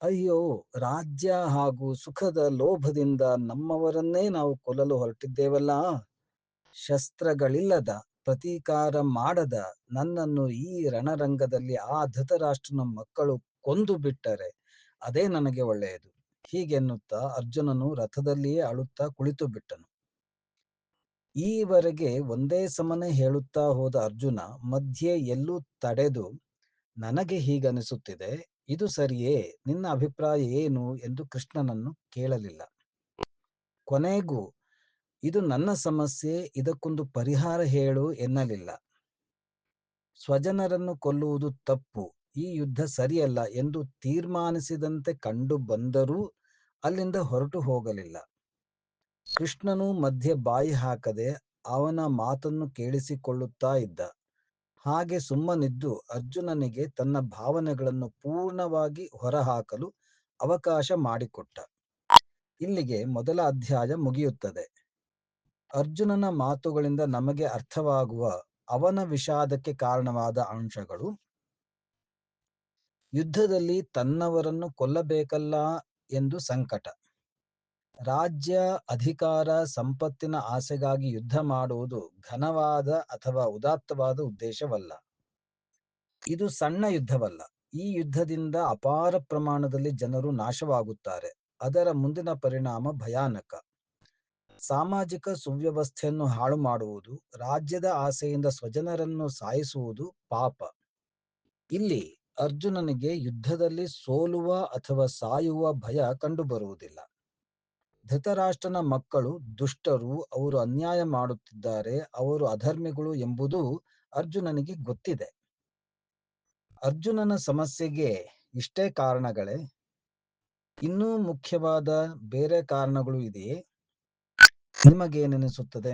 ಅಯ್ಯೋ! ರಾಜ್ಯ ಹಾಗೂ ಸುಖದ ಲೋಭದಿಂದ ನಮ್ಮವರನ್ನೇ ನಾವು ಕೊಲ್ಲಲು ಹೊರಟಿದ್ದೇವಲ್ಲ? ಶಸ್ತ್ರಗಳಿಲ್ಲದ, ಪ್ರತೀಕಾರ ಮಾಡದ, ನನ್ನನ್ನು ಈ ರಣರಂಗದಲ್ಲಿ ಆ ಧೃತರಾಷ್ಟ್ರನ ಮಕ್ಕಳು ಕೊಂದು ಬಿಟ್ಟರೆ ಅದೇ ನನಗೆ ಒಳ್ಳೆಯದು. ಹೀಗೆನ್ನುತ್ತಾ ಅರ್ಜುನನು ರಥದಲ್ಲಿಯೇ ಅಳುತ್ತಾ ಕುಳಿತು ಬಿಟ್ಟನು. ಈವರೆಗೆ ಒಂದೇ ಸಮನೆ ಹೇಳುತ್ತಾ ಹೋದ ಅರ್ಜುನ ಮಧ್ಯೆ ಎಲ್ಲೂ ತಡೆದು, ನನಗೆ ಹೀಗನಿಸುತ್ತಿದೆ ಇದು ಸರಿಯೇ? ನಿನ್ನ ಅಭಿಪ್ರಾಯ ಏನು ಎಂದು ಕೃಷ್ಣನನ್ನು ಕೇಳಲಿಲ್ಲ. ಕೊನೆಗೂ, ಇದು ನನ್ನ ಸಮಸ್ಯೆ, ಇದಕ್ಕೊಂದು ಪರಿಹಾರ ಹೇಳು ಎನ್ನಲಿಲ್ಲ. ಸ್ವಜನರನ್ನು ಕೊಲ್ಲುವುದು ತಪ್ಪು, ಈ ಯುದ್ಧ ಸರಿಯಲ್ಲ ಎಂದು ತೀರ್ಮಾನಿಸಿದಂತೆ ಕಂಡು ಬಂದರೂ ಅಲ್ಲಿಂದ ಹೊರಟು ಹೋಗಲಿಲ್ಲ. ಕೃಷ್ಣನು ಮಧ್ಯೆ ಬಾಯಿ ಹಾಕದೆ ಅವನ ಮಾತನ್ನು ಕೇಳಿಸಿಕೊಳ್ಳುತ್ತಾ ಇದ್ದ. ಹಾಗೆ ಸುಮ್ಮನಿದ್ದು ಅರ್ಜುನನಿಗೆ ತನ್ನ ಭಾವನೆಗಳನ್ನು ಪೂರ್ಣವಾಗಿ ಹೊರಹಾಕಲು ಅವಕಾಶ ಮಾಡಿಕೊಟ್ಟ. ಇಲ್ಲಿಗೆ ಮೊದಲ ಅಧ್ಯಾಯ ಮುಗಿಯುತ್ತದೆ. ಅರ್ಜುನನ ಮಾತುಗಳಿಂದ ನಮಗೆ ಅರ್ಥವಾಗುವ ಅವನ ವಿಷಾದಕ್ಕೆ ಕಾರಣವಾದ ಅಂಶಗಳು. ಯುದ್ಧದಲ್ಲಿ ತನ್ನವರನ್ನು ಕೊಲ್ಲಬೇಕಲ್ಲ ಎಂದು ಸಂಕಟ. ರಾಜ್ಯ ಅಧಿಕಾರ ಸಂಪತ್ತಿನ ಆಸೆಗಾಗಿ ಯುದ್ಧ ಮಾಡುವುದು ಘನವಾದ ಅಥವಾ ಉದಾತ್ತವಾದ ಉದ್ದೇಶವಲ್ಲ. ಇದು ಸಣ್ಣ ಯುದ್ಧವಲ್ಲ. ಈ ಯುದ್ಧದಿಂದ ಅಪಾರ ಪ್ರಮಾಣದಲ್ಲಿ ಜನರು ನಾಶವಾಗುತ್ತಾರೆ. ಅದರ ಮುಂದಿನ ಪರಿಣಾಮ ಭಯಾನಕ. ಸಾಮಾಜಿಕ ಸುವ್ಯವಸ್ಥೆಯನ್ನು ಹಾಳು ಮಾಡುವುದು, ರಾಜ್ಯದ ಆಸೆಯಿಂದ ಸ್ವಜನರನ್ನು ಸಾಯಿಸುವುದು ಪಾಪ. ಇಲ್ಲಿ ಅರ್ಜುನನಿಗೆ ಯುದ್ಧದಲ್ಲಿ ಸೋಲುವ ಅಥವಾ ಸಾಯುವ ಭಯ ಕಂಡುಬರುವುದಿಲ್ಲ. ಧೃತರಾಷ್ಟ್ರನ ಮಕ್ಕಳು ದುಷ್ಟರು, ಅವರು ಅನ್ಯಾಯ ಮಾಡುತ್ತಿದ್ದಾರೆ, ಅವರು ಅಧರ್ಮಿಗಳು ಎಂಬುದು ಅರ್ಜುನನಿಗೆ ಗೊತ್ತಿದೆ. ಅರ್ಜುನನ ಸಮಸ್ಯೆಗೆ ಇಷ್ಟೇ ಕಾರಣಗಳೇ? ಇನ್ನೂ ಮುಖ್ಯವಾದ ಬೇರೆ ಕಾರಣಗಳು ಇದೆಯೇ? ನಿಮಗೇನೆನಿಸುತ್ತದೆ?